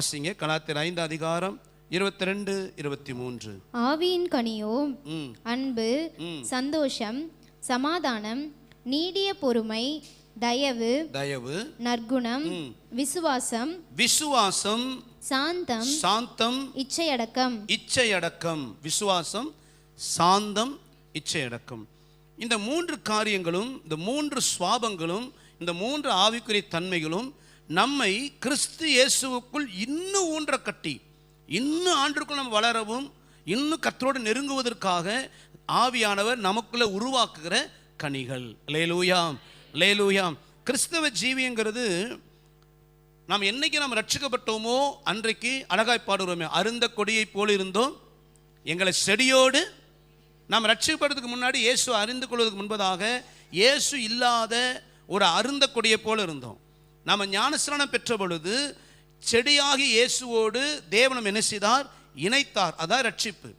வாசிங்க கலாத்தியர் ஐந்து அதிகாரம் இருபத்தி ரெண்டு இருபத்தி மூன்று ஆவியின் கனியோ அன்பு. சந்தோஷம் சமாதானம் நீடிய பொறுமை தயவு தயவு நற்குணம். விசுவாசம் விசுவாசம் சாந்தம் சாந்தம் இச்சையடக்கம் இச்சையடக்கம் விசுவாசம் சாந்தம் இச்சையடக்கம் இந்த மூன்று காரியங்களும் இந்த மூன்று சுவாபங்களும் இந்த மூன்று ஆவிக்குரிய தன்மைகளும் நம்மை கிறிஸ்து இயேசுவுக்குள் இன்னும் ஊன்ற கட்டி இன்னும் ஆண்டுக்குள் நம்ம வளரவும் இன்னும் கத்தரோடு நெருங்குவதற்காக ஆவியானவர் நமக்குள்ளே உருவாக்குகிற கனிகள். லேலூயாம் லேலூயாம் கிறிஸ்தவ ஜீவியங்கிறது நாம் என்னைக்கு நாம் ரட்சிக்கப்பட்டோமோ அன்றைக்கு அழகாய் பாடுகிறோமே அருந்த கொடியைப் போல் இருந்தோம். எங்களை செடியோடு நாம் ரட்சிக்கப்படுறதுக்கு முன்னாடி இயேசு அறிந்து கொள்வதற்கு முன்பதாக இயேசு இல்லாத ஒரு அருந்த கொடியை போல் இருந்தோம். நாம் ஞானஸ்நானம் பெற்ற பொழுது செடியாகி இயேசுவோடு தேவனம் என்ன செய்தார்? இணைத்தார். அதான் ரட்சிப்பு.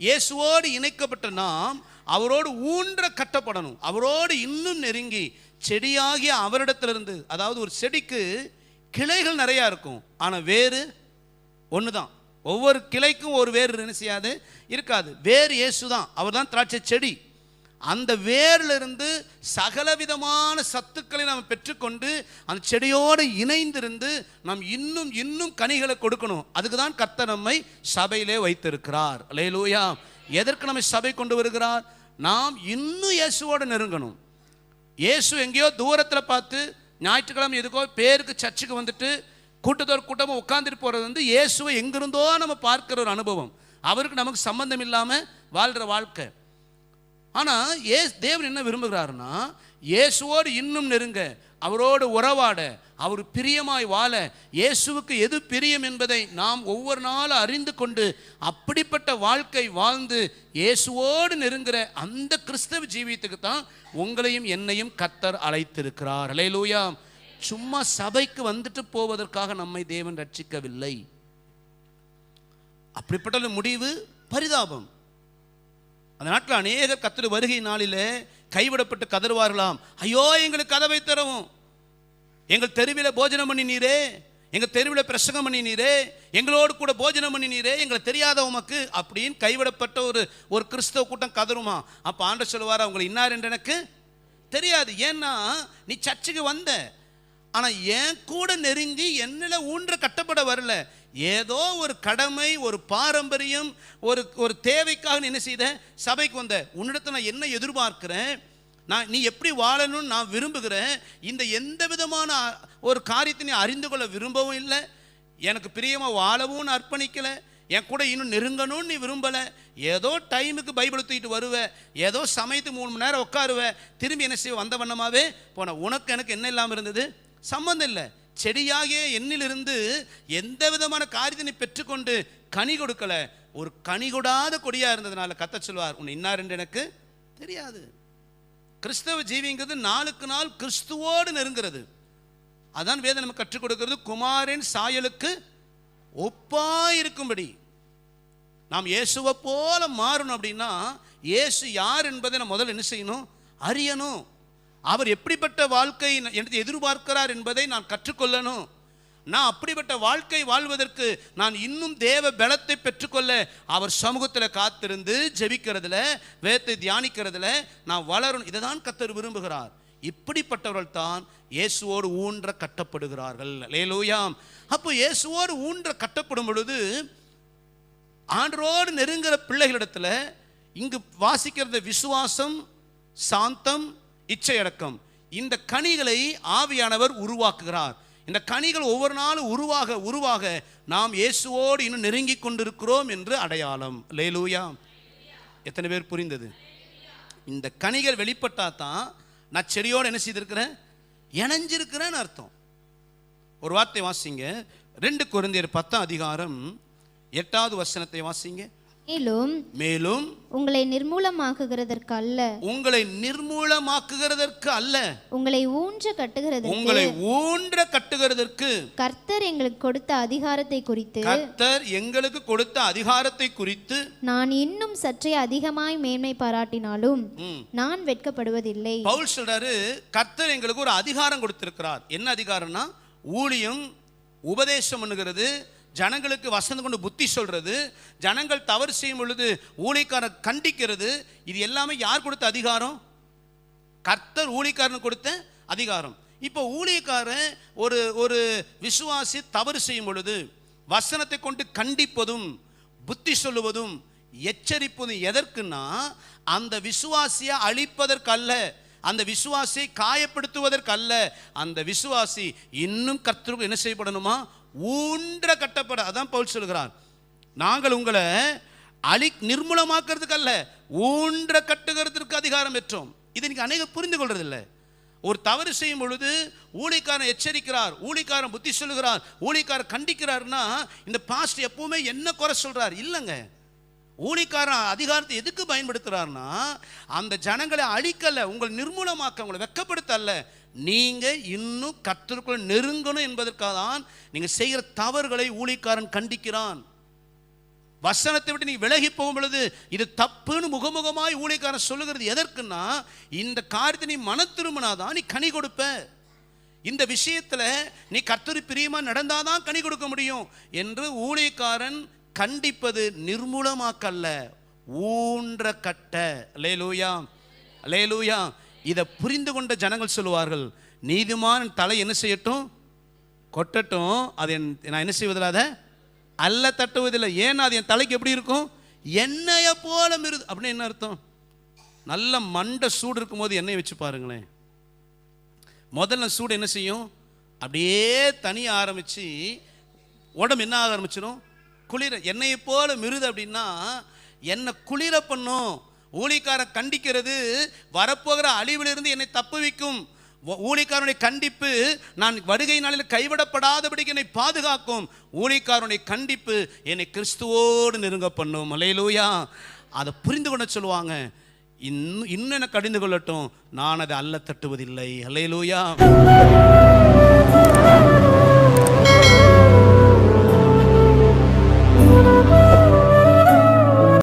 இயேசுவோடு இணைக்கப்பட்ட நாம் அவரோடு ஊன்ற கட்டப்படணும். அவரோடு இன்னும் நெருங்கி செடியாகிய அவரிடத்திலிருந்து அதாவது ஒரு செடிக்கு கிளைகள் நிறையா இருக்கும். ஆனால் வேறு ஒன்று தான் ஒவ்வொரு கிளைக்கும் ஒரு வேறு என்ன செய்யாது? இருக்காது. வேறு இயேசு தான் அவர் தான் திராட்சை செடி. அந்த வேர்லிருந்து சகலவிதமான சத்துக்களை நாம் பெற்றுக்கொண்டு அந்த செடியோடு இணைந்திருந்து நாம் இன்னும் இன்னும் கனிகளை கொடுக்கணும். அதுக்கு தான் கர்த்தர் நம்மை சபையிலே வைத்திருக்கிறார். லேலூயா எதற்கு நம்மை சபை கொண்டு வருகிறார்? நாம் இன்னும் இயேசுவோடு நெருங்கணும். இயேசு எங்கேயோ தூரத்தில் பார்த்து ஞாயிற்றுக்கிழமை எதுக்கோ பேருக்கு சர்ச்சுக்கு வந்துட்டு கூட்டத்தோர் கூட்டமாக உட்காந்துட்டு போகிறது வந்து இயேசுவை எங்கிருந்தோ நம்ம பார்க்கிற ஒரு அனுபவம். அவருக்கு நமக்கு சம்பந்தம் இல்லாமல் வாழ்கிற வாழ்க்கை. ஆனால் ஏ தேவன் என்ன விரும்புகிறாருன்னா இயேசுவோடு இன்னும் நெருங்க அவரோடு உறவாட அவர் பிரியமாய் வாழ இயேசுவுக்கு எது பிரியம் என்பதை நாம் ஒவ்வொரு நாளும் அறிந்து கொண்டு அப்படிப்பட்ட வாழ்க்கை வாழ்ந்து இயேசுவோடு நெருங்குற அந்த கிறிஸ்தவ ஜீவியத்துக்கு தான் உங்களையும் என்னையும் கத்தர் அழைத்திருக்கிறார். அலையலூயா சும்மா சபைக்கு வந்துட்டு போவதற்காக நம்மை தேவன் ரட்சிக்கவில்லை. அப்படிப்பட்ட முடிவு பரிதாபம். அந்த நாட்டில் அநேக கத்திர வருகை நாளிலே கைவிடப்பட்டு கதறுவார்களாம். ஐயோ எங்களுக்கு கதவை தரவும். எங்கள் தெருவில் போஜனம் பண்ணி நீரே எங்கள் தெருவில் பிரசங்கம் பண்ணி நீரே எங்களோடு கூட போஜனம் பண்ணி நீரே எங்களை தெரியாத உமக்கு அப்படின்னு கைவிடப்பட்ட ஒரு ஒரு கிறிஸ்தவ கூட்டம் கதருமா? அப்போ ஆண்ட சொல்லுவார் அவங்களை இன்னார் என்று எனக்கு தெரியாது. ஏன்னா நீ சர்ச்சுக்கு வந்த ஆனால் என் கூட நெருங்கி என்னில் ஊன்ற கட்டப்பட வரல. ஏதோ ஒரு கடமை ஒரு பாரம்பரியம் ஒரு ஒரு தேவைக்காக நீ என்ன செய்த? சபைக்கு வந்த. உன்னிடத்தை நான் என்ன எதிர்பார்க்கிறேன்? நான் நீ எப்படி வாழணும்னு நான் விரும்புகிறேன். இந்த எந்த விதமான ஒரு காரியத்தை நீ அறிந்து கொள்ள விரும்பவும் இல்லை. எனக்கு பிரியமாக வாழவும் அர்ப்பணிக்கலை. என் கூட இன்னும் நெருங்கணும்னு நீ விரும்பலை. ஏதோ டைமுக்கு பைபிள் தூக்கிட்டு வருவ. ஏதோ சமயத்துக்கு மூணு மணி நேரம் உட்காருவ. திரும்பி என்ன செய்ய வந்த வண்ணமாவே போன. உனக்கு எனக்கு என்ன இல்லாமல் இருந்தது? சம்பந்தம் இல்லை. செடியாகிய எண்ணிலிருந்து எந்த விதமான காரியத்தினை பெற்றுக்கொண்டு கனி கொடுக்கல? ஒரு கனி கொடாத கொடியா இருந்ததுனால கத்த சொல்வார் உன் இன்னார் என்று எனக்கு தெரியாது. கிறிஸ்தவ ஜீவிங்கிறது நாளுக்கு நாள் கிறிஸ்துவோடு நெருங்கிறது. அதான் வேதம் நம்ம கற்றுக் கொடுக்கிறது குமாரின் சாயலுக்கு ஒப்பா இருக்கும்படி. நாம் இயேசுவை போல மாறணும் அப்படின்னா இயேசு யார் என்பதை நம்ம முதல்ல என்ன செய்யணும்? அறியணும். அவர் எப்படிப்பட்ட வாழ்க்கை எனக்கு எதிர்பார்க்கிறார் என்பதை நான் கற்றுக்கொள்ளணும். நான் அப்படிப்பட்ட வாழ்க்கை வாழ்வதற்கு நான் இன்னும் தேவ பலத்தை பெற்றுக்கொள்ள அவர் சமூகத்தில் காத்திருந்து ஜெபிக்கிறதுல வேத்தை தியானிக்கிறதுல நான் வளரணும். இதை தான் கத்தர் விரும்புகிறார். இப்படிப்பட்டவர்கள் தான் இயேசுவோடு ஊன்ற கட்டப்படுகிறார்கள். லேலூயாம் அப்போ இயேசுவோடு ஊன்ற கட்டப்படும் பொழுது ஆண்டரோடு நெருங்குற பிள்ளைகளிடத்தில் இங்கு வாசிக்கிறது விசுவாசம் சாந்தம் இச்சையடக்கம். இந்த கனிகளை ஆவியானவர் உருவாக்குகிறார். இந்த கனிகள் ஒவ்வொரு நாளும் உருவாக உருவாக நாம் இயேசுவோடு இன்னும் நெருங்கி கொண்டிருக்கிறோம் என்று அடையாளம். லேலூயா எத்தனை பேர் புரிந்தது? இந்த கனிகள் வெளிப்பட்டா தான் நான் செடியோடு என்ன செய்திருக்கிறேன்? இணைஞ்சிருக்கிறேன்னு அர்த்தம். ஒரு வார்த்தை வாசிங்க. ரெண்டு குழந்தையர் பத்தாம் அதிகாரம் எட்டாவது வசனத்தை வாசிங்க. மேலும் மேலும் உங்களை நிர்மூலமாக்குகிறதற்கு அல்ல உங்களை நிர்மூலமாக்குகிறதற்கு அல்ல. உங்களை ஊன்ற கட்டுகிறதற்கு. உங்களை ஊன்ற கட்டுகிறதற்கு. கர்த்தர் எங்களுக்கு கொடுத்த அதிகாரத்தை குறித்து. கர்த்தர் எங்களுக்கு கொடுத்த அதிகாரத்தை குறித்து. நான் இன்னும் சற்றே அதிகமாய் மேன்மை பாராட்டினாலும் நான் வெட்கப்படுவதில்லை. பவுல் சொல்றாரு கர்த்தர் எங்களுக்கு ஒரு அதிகாரம் கொடுத்திருக்கிறார். என்ன அதிகாரம்னா? ஊழியம் உபதேசம் பண்ணுகிறது ஜனங்களுக்கு வசந்து கொண்டு புத்தி சொல்கிறது ஜனங்கள் தவறு செய்யும் பொழுது ஊழியக்காரர் கண்டிக்கிறது இது எல்லாமே யார் கொடுத்த அதிகாரம்? கர்த்தர் ஊழிக்காரன் கொடுத்த அதிகாரம். இப்போ ஊழியக்காரன் ஒரு ஒரு விசுவாசி தவறு செய்யும் பொழுது வசனத்தை கொண்டு கண்டிப்பதும் புத்தி சொல்லுவதும் எச்சரிப்பதும் எதற்குன்னா அந்த விசுவாசியை அழிப்பதற்கல்ல. அந்த விசுவாசியை காயப்படுத்துவதற்கல்ல. அந்த விசுவாசி இன்னும் கர்த்தருக்கு என்ன செய்யப்படணுமா? ஊன்ற கட்டப்பட. அதான் பவுல் சொல்கிறார் நாங்கள் உங்களை அழி நிர்மூலமாக்குறதுக்கு அல்ல ஊன்ற கட்டுகிறதுக்கு அதிகாரம் பெற்றோம். இது நீங்கள் அநேக புரிந்து கொள்றதில்லை ஒரு தவறு செய்யும் பொழுது ஊழிக்காரன் எச்சரிக்கிறார் ஊழிக்காரன் புத்தி சொல்லுகிறார் ஊழிக்காரன் கண்டிக்கிறார்னா இந்த பாஸ்ட் எப்பவுமே என்ன குறை சொல்கிறார் இல்லைங்க. ஊழிக்காரன் அதிகாரத்தை எதுக்கு பயன்படுத்துகிறார்னா அந்த ஜனங்களை அழிக்கலை உங்களை நிர்மூலமாக்க உங்களை வெக்கப்படுத்தல்ல நீங்கள் இன்னும் கத்தருக்குள் நெருங்கணும் என்பதற்காக தான் நீங்கள் செய்கிற தவறுகளை ஊழிக்காரன் கண்டிக்கிறான். வசனத்தை விட்டு நீ விலகி போகும் பொழுது இது தப்புன்னு முகமுகமாய் ஊழியக்காரன் சொல்லுகிறது எதற்குன்னா இந்த காரியத்தை நீ மன திரும்பினாதான் நீ கனி கொடுப்ப. இந்த விஷயத்தில் நீ கர்த்தரு பிரியமாக நடந்தாதான் கனி கொடுக்க முடியும் என்று ஊழியக்காரன் கண்டிப்பது நிர்மூலமாக்கல்ல ஊன்ற கட்ட. லேலூயா லேலூயா இதை புரிந்து கொண்ட ஜனங்கள் சொல்லுவார்கள் நீதிமான் தலை என்ன செய்யட்டும்? கொட்டட்டும். அது என் நான் என்ன செய்வதில்லை அதை? அல்ல தட்டுவதில்லை. ஏன்னா அது என் தலைக்கு எப்படி இருக்கும்? எண்ணெய போல மிருது அப்படின்னு என்ன அர்த்தம்? நல்ல மண்டை சூடு இருக்கும்போது எண்ணெய் வச்சு பாருங்களேன். முதல்ல சூடு என்ன செய்யும்? அப்படியே தனிய ஆரம்பிச்சு உடம்பு என்ன ஆக ஆரம்பிச்சிடும் குளிர என்னை போல மிருது அப்படின்னா என்னை குளிர பண்ணும். ஊழிக்கார கண்டிக்கிறது வரப்போகிற அழிவிலிருந்து என்னை தப்புவிக்கும் ஊழிக்காரனுடைய கண்டிப்பு நான் வருகை நாளில் கைவிடப்படாதபடிக்கு என்னை பாதுகாக்கும். ஊழிக்காரனுடைய கண்டிப்பு என்னை கிறிஸ்துவோடு நெருங்க பண்ணும். அலையிலூயா. அதை புரிந்து கொள்ள சொல்லுவாங்க. இன்னும் இன்னும் எனக்கு கடிந்து கொள்ளட்டும். நான் அதை அல்ல தட்டுவதில்லை. அலையலூயா.